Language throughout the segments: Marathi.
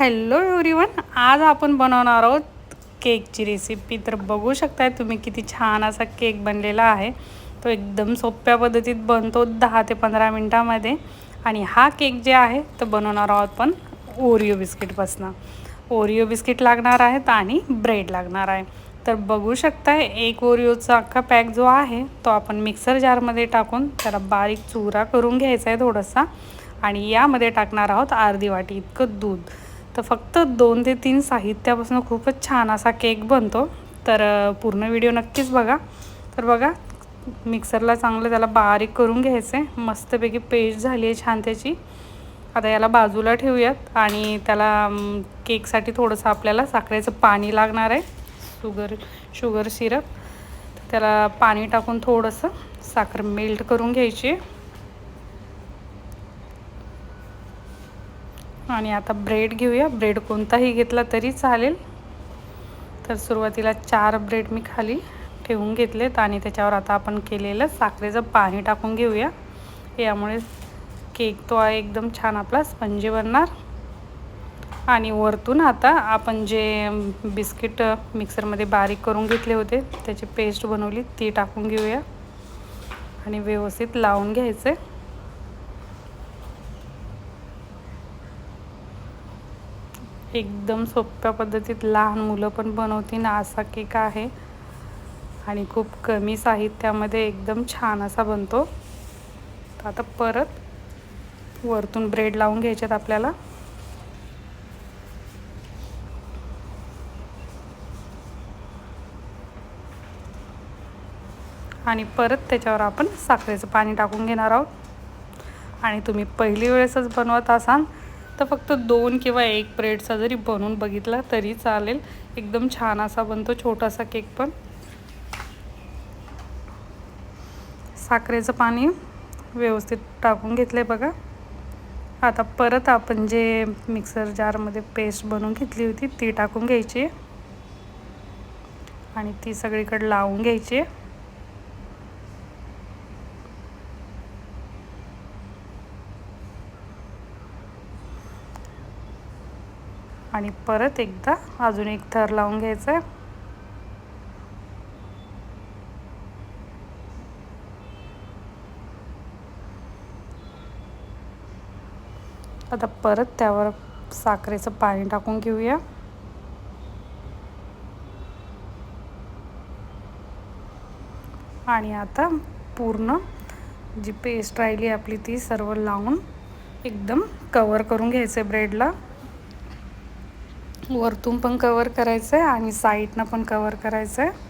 हॅलो एवरीवन आज आपण बनवणार आहोत केकची रेसिपी तर बघू शकताय तुम्ही किती छान असा केक बनलेला आहे. तो एकदम सोप्या पद्धतीत बनतो दहा ते पंधरा मिनटामध्ये. आणि हा केक जे आहे तो बनवणार आहोत पण ओरिओ बिस्किटपासनं ओरिओ बिस्किट लागणार आहेत आणि ब्रेड लागणार आहे. तर बघू शकताय एक ओरिओचा अख्खा पॅक जो आहे तो आपण मिक्सर जारमध्ये टाकून त्याला बारीक चुरा करून घ्यायचा आहे थोडासा. आणि यामध्ये टाकणार आहोत अर्धी वाटी इतकं दूध. तर फक्त दोन ते तीन साहित्यापासून खूपच छान असा केक बनतो. तर पूर्ण व्हिडिओ नक्कीच बघा. तर बघा मिक्सरला चांगलं त्याला बारीक करून घ्यायचं. आहे मस्तपैकी पेस्ट झाली आहे छान त्याची. आता याला बाजूला ठेवूयात आणि त्याला केकसाठी थोडंसं आपल्याला साखरेचं पाणी लागणार आहे. Sugar sugar syrup. त्याला पाणी टाकून थोडंसं साखर मेल्ट करून घ्यायची आहे. आणि आता ब्रेड घेऊया. ब्रेड कोणताही घेतला तरी चालेल. तर सुरुवातीला चार ब्रेड मी खाली ठेवून घेतलेत आणि त्याच्यावर आता आपण केलेलं साखरेचं पाणी टाकून घेऊया. यामुळे केक तो आहे एकदम छान आपला स्पंजी बनणार. आणि वरतून आता आपण जे बिस्किट मिक्सरमध्ये बारीक करून घेतले होते त्याची पेस्ट बनवली ती टाकून घेऊया. आणि व्यवस्थित लावून घ्यायचे. एकदम सोप्या पद्धतीत लहान मुलं पण बनवतील असा केक आहे. आणि खूप कमी साहित्यामध्ये एकदम छान असा बनतो. तर आता परत वरतून ब्रेड लावून घ्यायच्यात आपल्याला. आणि परत त्याच्यावर आपण साखरेचं पाणी टाकून घेणार आहोत. आणि तुम्ही पहिली वेळेसच बनवत असाल तर फक्त दोन किंवा एक ब्रेडचा जरी बनवून बघितला तरी चालेल. एकदम छान असा बनतो छोटासा केक पण. साखरेचं पाणी व्यवस्थित टाकून घेतलं आहे बघा. आता परत आपण जे मिक्सर जारमध्ये पेस्ट बनवून घेतली होती ती टाकून घ्यायची. आणि ती सगळीकडे लावून घ्यायची. आहे आणि परत एकदा अजून एक थर लावून घ्यायचं आहे आता परत त्यावर साखरेचं पाणी टाकून घेऊया. आणि आता पूर्ण जी पेस्ट राहिली आपली ती सर्व लावून एकदम कवर करून घ्यायचं आहे ब्रेडला वरतून पण कवर करायचं आहे आणि साईडनं पण कवर करायचं आहे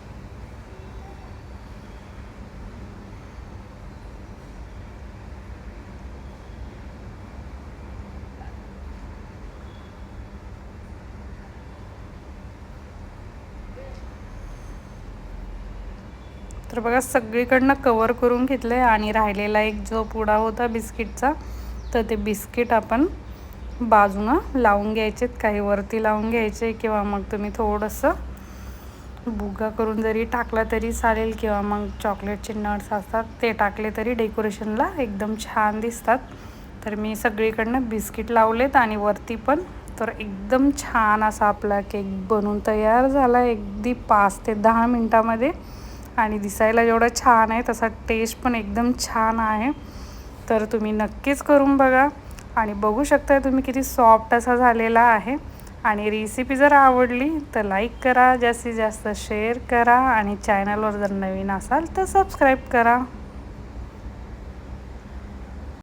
तर बघा सगळीकडनं कवर करून घेतलं आहे आणि राहिलेला एक जो पुडा होता बिस्किटचा तर ते बिस्किट आपण बाजूनं लावून घ्यायचेत काही वरती लावून घ्यायचे किंवा मग तुम्ही थोडंसं बुगा करून जरी टाकला तरी चालेल किंवा मग चॉकलेटचे नट्स असतात ते टाकले तरी डेकोरेशनला एकदम छान दिसतात. तर मी सगळीकडनं बिस्किट लावलेत आणि वरती पण. तर एकदम छान असा आपला केक बनून तयार झाला अगदी पाच ते दहा मिनटामध्ये. आणि दिसायला जेवढा छान आहे तसा टेस्ट पण एकदम छान आहे. तर तुम्ही नक्कीच करून बघा. आणि बघू शकता तुम्ही किती सॉफ्ट असा झालेला आहे. आणि रेसिपी जर आवडली तर लाईक करा जास्तीत जास्त शेअर करा आणि चॅनलवर जर नवीन असाल तर सबस्क्राईब करा.